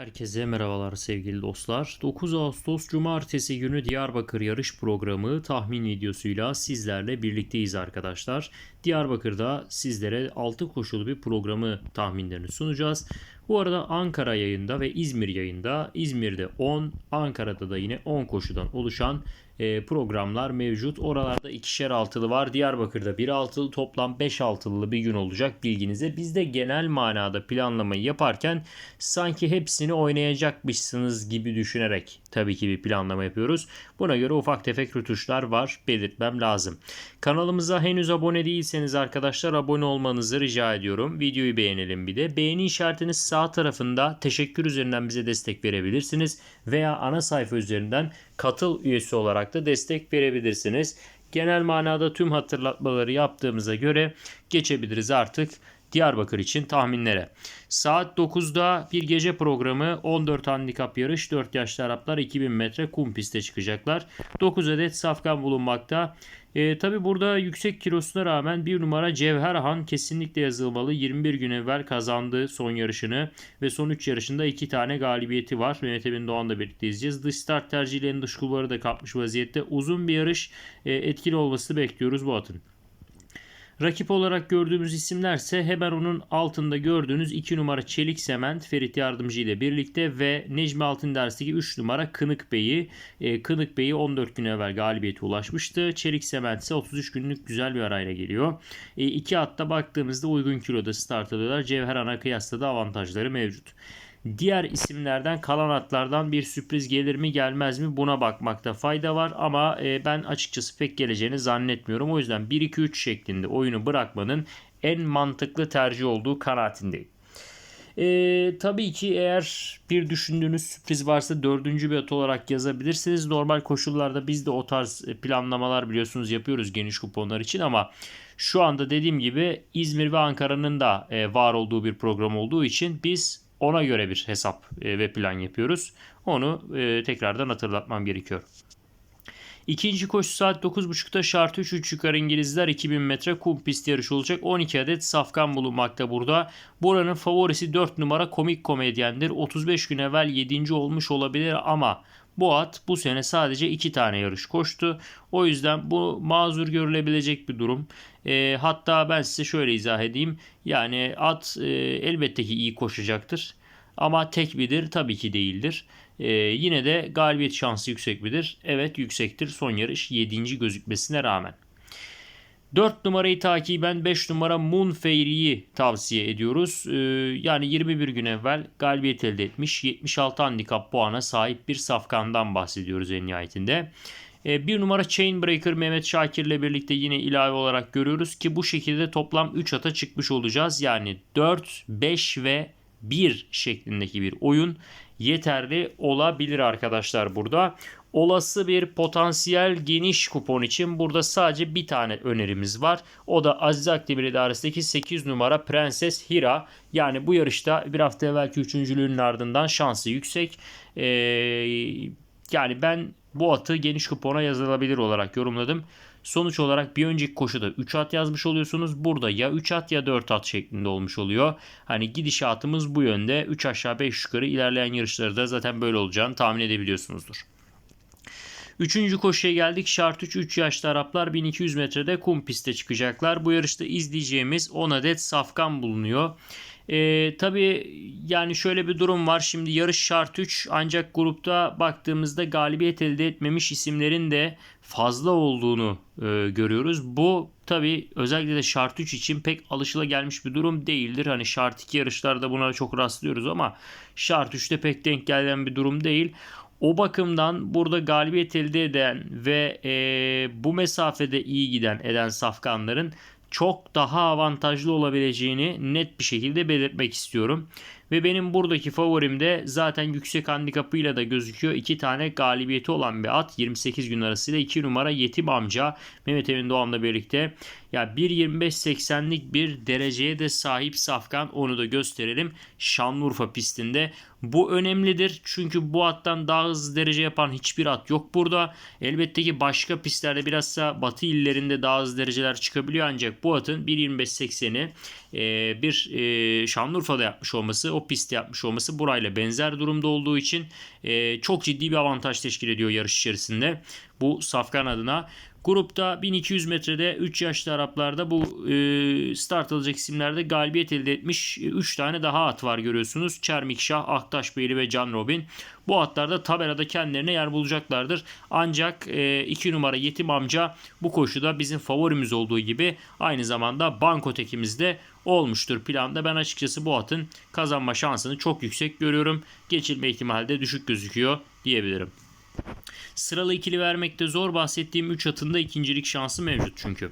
Herkese merhabalar sevgili dostlar. 9 Ağustos Cumartesi günü Diyarbakır yarış programı tahmin videosuyla sizlerle birlikteyiz arkadaşlar. Diyarbakır'da sizlere 6 koşulu bir programı tahminlerini sunacağız. Bu arada Ankara yayında ve İzmir yayında İzmir'de 10, Ankara'da da yine 10 koşudan oluşan e, programlar mevcut. Oralarda ikişer altılı var. Diyarbakır'da bir altılı toplam 5 altılılı bir gün olacak bilginize. Biz de genel manada planlamayı yaparken sanki hepsini oynayacakmışsınız gibi düşünerek tabii ki bir planlama yapıyoruz. Buna göre ufak tefek rütuşlar var belirtmem lazım. Kanalımıza henüz abone değilseniz arkadaşlar abone olmanızı rica ediyorum. Videoyu beğenelim bir de. Beğeni işaretiniz sağ tarafında teşekkür üzerinden bize destek verebilirsiniz. Veya ana sayfa üzerinden katıl üyesi olarak da destek verebilirsiniz. Genel manada tüm hatırlatmaları yaptığımıza göre geçebiliriz artık Diyarbakır için tahminlere. Saat 9'da bir gece programı 14 handikap yarış 4 yaşlı Araplar 2000 metre kum piste çıkacaklar. 9 adet safkan bulunmakta. E, Tabi burada yüksek kilosuna rağmen bir numara Cevherhan kesinlikle yazılmalı. 21 gün evvel kazandı son yarışını ve son 3 yarışında 2 tane galibiyeti var. Mehmet Emin Doğan'la birlikte izleyeceğiz. Dış start tercihlerinin dış kulvarı da kapmış vaziyette. Uzun bir yarış e, etkili olmasını bekliyoruz bu atın. Rakip olarak gördüğümüz isimlerse hemen onun altında gördüğünüz 2 numara Çelik Sement Ferit Yardımcı ile birlikte ve Necmi Altınders'teki 3 numara Kınık Bey'i. E, Kınık Bey'i 14 gün evvel galibiyete ulaşmıştı. Çelik Sement ise 33 günlük güzel bir arayla geliyor. E, iki atta baktığımızda uygun kiloda start alıyorlar. Cevher Ana kıyasla da avantajları mevcut. Diğer isimlerden kalan atlardan bir sürpriz gelir mi gelmez mi buna bakmakta fayda var ama e, ben açıkçası pek geleceğini zannetmiyorum. O yüzden 1-2-3 şeklinde oyunu bırakmanın en mantıklı tercih olduğu kanaatindeyim. E, tabii ki eğer bir düşündüğünüz sürpriz varsa dördüncü bir at olarak yazabilirsiniz. Normal koşullarda biz de o tarz planlamalar biliyorsunuz yapıyoruz geniş kuponlar için ama şu anda dediğim gibi İzmir ve Ankara'nın da e, var olduğu bir program olduğu için biz ona göre bir hesap ve plan yapıyoruz. Onu e, tekrardan hatırlatmam gerekiyor. İkinci koşu saat 9.30'da şart 3 3 yukarı İngilizler 2000 metre kum pist yarışı olacak. 12 adet safkan bulunmakta burada. Buranın favorisi 4 numara komik komedyendir. 35 gün evvel 7. olmuş olabilir ama bu at bu sene sadece 2 tane yarış koştu. O yüzden bu mazur görülebilecek bir durum. E, hatta ben size şöyle izah edeyim. Yani at e, elbette ki iyi koşacaktır. Ama tek midir? Tabii ki değildir. Ee, yine de galibiyet şansı yüksek midir? Evet yüksektir. Son yarış 7. gözükmesine rağmen. 4 numarayı takiben 5 numara Moon Fairy'yi tavsiye ediyoruz. Ee, yani 21 gün evvel galibiyet elde etmiş 76 handikap puana sahip bir safkandan bahsediyoruz en nihayetinde. Ee, bir numara Chainbreaker Mehmet Şakir ile birlikte yine ilave olarak görüyoruz ki bu şekilde toplam 3 ata çıkmış olacağız. Yani 4, 5 ve 1 şeklindeki bir oyun yeterli olabilir arkadaşlar burada. Olası bir potansiyel geniş kupon için burada sadece bir tane önerimiz var. O da Aziz Akdemir idaresindeki 8 numara Prenses Hira. Yani bu yarışta bir hafta evvelki üçüncülüğünün ardından şansı yüksek. Ee, yani ben bu atı geniş kupona yazılabilir olarak yorumladım. Sonuç olarak bir önceki koşuda 3 at yazmış oluyorsunuz. Burada ya 3 at ya 4 at şeklinde olmuş oluyor. Hani gidişatımız bu yönde. 3 aşağı 5 yukarı ilerleyen yarışlarda zaten böyle olacağını tahmin edebiliyorsunuzdur. Üçüncü koşuya geldik. Şart 3 3 yaşlı Araplar 1200 metrede kum piste çıkacaklar. Bu yarışta izleyeceğimiz 10 adet safkan bulunuyor. Ee, tabii yani şöyle bir durum var. Şimdi yarış şart 3 ancak grupta baktığımızda galibiyet elde etmemiş isimlerin de fazla olduğunu e, görüyoruz. Bu tabii özellikle de şart 3 için pek alışılagelmiş bir durum değildir. Hani şart 2 yarışlarda buna çok rastlıyoruz ama şart 3'te pek denk gelen bir durum değil. O bakımdan burada galibiyet elde eden ve e, bu mesafede iyi giden eden safkanların çok daha avantajlı olabileceğini net bir şekilde belirtmek istiyorum. Ve benim buradaki favorim de zaten yüksek handikapıyla da gözüküyor. İki tane galibiyeti olan bir at. 28 gün arasıyla 2 numara Yetim Amca Mehmet Emin Doğan'la birlikte. Ya 1.25.80'lik bir dereceye de sahip Safkan onu da gösterelim. Şanlıurfa pistinde. Bu önemlidir çünkü bu attan daha hızlı derece yapan hiçbir at yok burada. Elbette ki başka pistlerde bilhassa batı illerinde daha hızlı dereceler çıkabiliyor ancak bu atın 1.25.80'i e, bir e, Şanlıurfa'da yapmış olması, o pistte yapmış olması burayla benzer durumda olduğu için e, çok ciddi bir avantaj teşkil ediyor yarış içerisinde. Bu Safkan adına. Grupta 1200 metrede 3 yaşlı Araplarda bu e, start alacak isimlerde galibiyet elde etmiş 3 tane daha at var görüyorsunuz. Çermikşah, Aktaşbeyli ve Can Robin. Bu atlarda tabelada kendilerine yer bulacaklardır. Ancak 2 e, numara Yetim Amca bu koşuda bizim favorimiz olduğu gibi aynı zamanda banko tekimizde olmuştur planda. Ben açıkçası bu atın kazanma şansını çok yüksek görüyorum. Geçilme ihtimali de düşük gözüküyor diyebilirim. Sıralı ikili vermekte zor bahsettiğim 3 atında ikincilik şansı mevcut çünkü.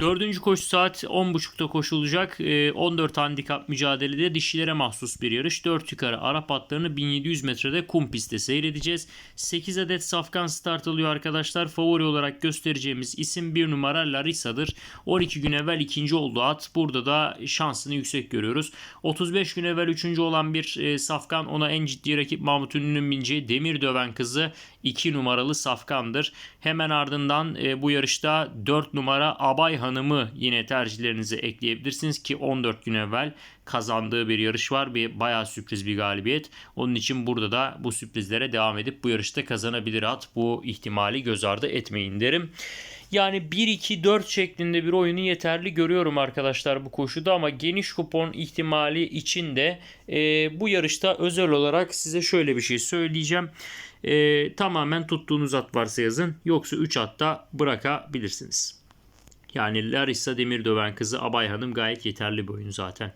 Dördüncü koşu saat 10.30'da koşulacak. 14 ee, handikap mücadelede dişilere mahsus bir yarış. 4 yukarı Arap atlarını 1700 metrede kum pistte seyredeceğiz. 8 adet safkan start alıyor arkadaşlar. Favori olarak göstereceğimiz isim 1 numara Larissa'dır. 12 gün evvel ikinci oldu at. Burada da şansını yüksek görüyoruz. 35 gün evvel üçüncü olan bir e, safkan ona en ciddi rakip Mahmut Ünlü'nün bineceği demir döven kızı 2 numaralı safkandır. Hemen ardından e, bu yarışta 4 numara Abay Hanım'ı yine tercihlerinize ekleyebilirsiniz ki 14 gün evvel kazandığı bir yarış var. Bir bayağı sürpriz bir galibiyet. Onun için burada da bu sürprizlere devam edip bu yarışta kazanabilir at. Bu ihtimali göz ardı etmeyin derim. Yani 1-2-4 şeklinde bir oyunu yeterli görüyorum arkadaşlar bu koşuda ama geniş kupon ihtimali için de e, bu yarışta özel olarak size şöyle bir şey söyleyeceğim. E, tamamen tuttuğunuz at varsa yazın yoksa 3 atta bırakabilirsiniz. Yani Larissa Demirdöven kızı Abay Hanım gayet yeterli bir oyun zaten.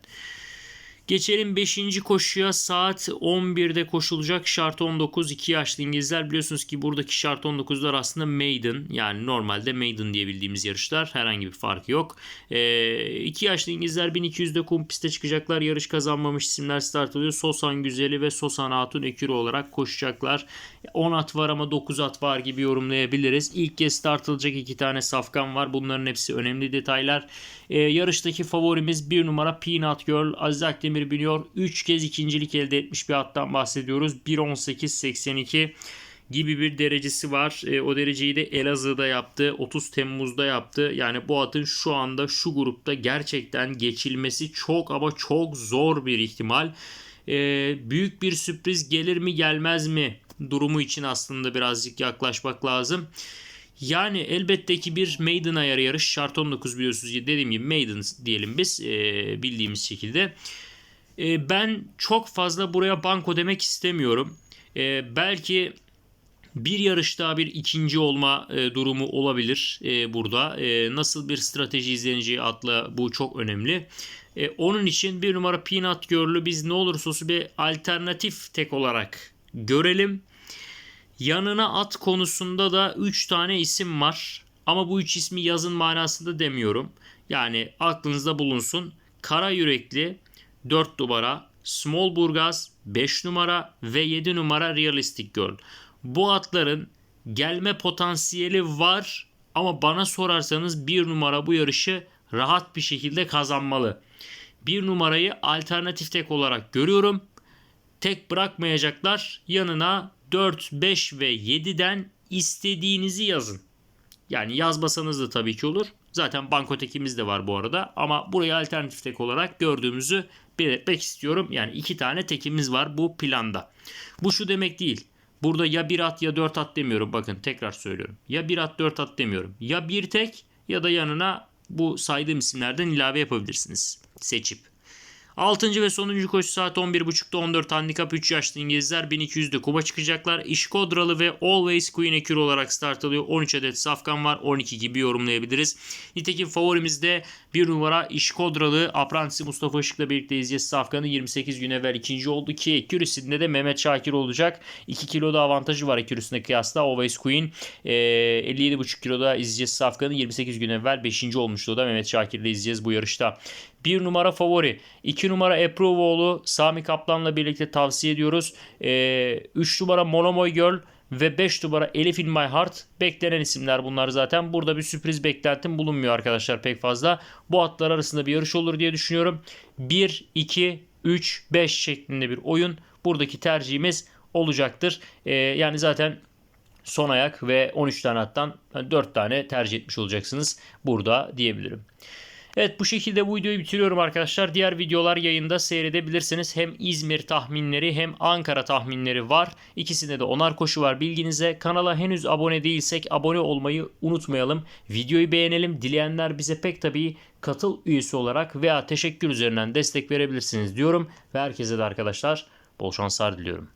Geçelim 5. koşuya saat 11'de koşulacak şart 19 2 yaşlı İngilizler biliyorsunuz ki buradaki şart 19'lar aslında maiden yani normalde maiden diye bildiğimiz yarışlar herhangi bir farkı yok. 2 ee, yaşlı İngilizler 1200'de kum piste çıkacaklar yarış kazanmamış isimler start alıyor. Sosan Güzeli ve Sosan Hatun Ekürü olarak koşacaklar. 10 at var ama 9 at var gibi yorumlayabiliriz. İlk kez start alacak 2 tane safkan var bunların hepsi önemli detaylar. Ee, yarıştaki favorimiz 1 numara Peanut Girl Aziz Akdemir Demir biniyor. 3 kez ikincilik elde etmiş bir attan bahsediyoruz. 1.18.82 gibi bir derecesi var. E, o dereceyi de Elazığ'da yaptı. 30 Temmuz'da yaptı. Yani bu atın şu anda şu grupta gerçekten geçilmesi çok ama çok zor bir ihtimal. E, büyük bir sürpriz gelir mi gelmez mi durumu için aslında birazcık yaklaşmak lazım. Yani elbette ki bir maiden ayarı yarış şart 19 biliyorsunuz dediğim gibi maiden diyelim biz e, bildiğimiz şekilde. E, ben çok fazla buraya banko demek istemiyorum. E, belki bir yarışta bir ikinci olma e, durumu olabilir e, burada. E, nasıl bir strateji izleneceği adlı bu çok önemli. E, onun için bir numara Peanut Girl'ü biz ne olursa olsun bir alternatif tek olarak görelim. Yanına at konusunda da 3 tane isim var. Ama bu üç ismi yazın manasında demiyorum. Yani aklınızda bulunsun. Kara yürekli, 4 numara, Small Burgaz 5 numara ve 7 numara Realistic Girl. Bu atların gelme potansiyeli var ama bana sorarsanız 1 numara bu yarışı rahat bir şekilde kazanmalı. 1 numarayı alternatif tek olarak görüyorum. Tek bırakmayacaklar. Yanına 4, 5 ve 7'den istediğinizi yazın. Yani yazmasanız da tabii ki olur. Zaten bankotekimiz de var bu arada. Ama burayı alternatif tek olarak gördüğümüzü belirtmek istiyorum. Yani iki tane tekimiz var bu planda. Bu şu demek değil. Burada ya bir at ya dört at demiyorum. Bakın tekrar söylüyorum. Ya bir at dört at demiyorum. Ya bir tek ya da yanına bu saydığım isimlerden ilave yapabilirsiniz. Seçip. 6. ve sonuncu koşu saat 11.30'da 14 handikap 3 yaşlı İngilizler 1200'de Kuba çıkacaklar. İşkodralı ve Always Queen Ekür olarak start alıyor. 13 adet safkan var. 12 gibi yorumlayabiliriz. Nitekim favorimizde bir numara İşkodralı Apprentice Mustafa Işık'la birlikte izleyeceğiz. Safkan'ı 28 gün evvel ikinci oldu ki Ekürüsü'nde de Mehmet Şakir olacak. 2 kiloda avantajı var Ekürüsü'ne kıyasla. Always Queen e, 57,5 kiloda izleyeceğiz Safkan'ı. 28 gün evvel 5. olmuştu o da Mehmet Şakir'le izleyeceğiz bu yarışta. 1 numara favori. 2 numara Eprovoğlu Sami Kaplan'la birlikte tavsiye ediyoruz. 3 e, numara Monomoy Girl ve 5 numara Elif in My Heart beklenen isimler bunlar zaten. Burada bir sürpriz beklentim bulunmuyor arkadaşlar pek fazla. Bu atlar arasında bir yarış olur diye düşünüyorum. 1, 2, 3, 5 şeklinde bir oyun. Buradaki tercihimiz olacaktır. Ee, yani zaten son ayak ve 13 tane attan 4 tane tercih etmiş olacaksınız burada diyebilirim. Evet bu şekilde bu videoyu bitiriyorum arkadaşlar. Diğer videolar yayında seyredebilirsiniz. Hem İzmir tahminleri hem Ankara tahminleri var. İkisinde de onar koşu var bilginize. Kanala henüz abone değilsek abone olmayı unutmayalım. Videoyu beğenelim. Dileyenler bize pek tabii katıl üyesi olarak veya teşekkür üzerinden destek verebilirsiniz diyorum. Ve herkese de arkadaşlar bol şanslar diliyorum.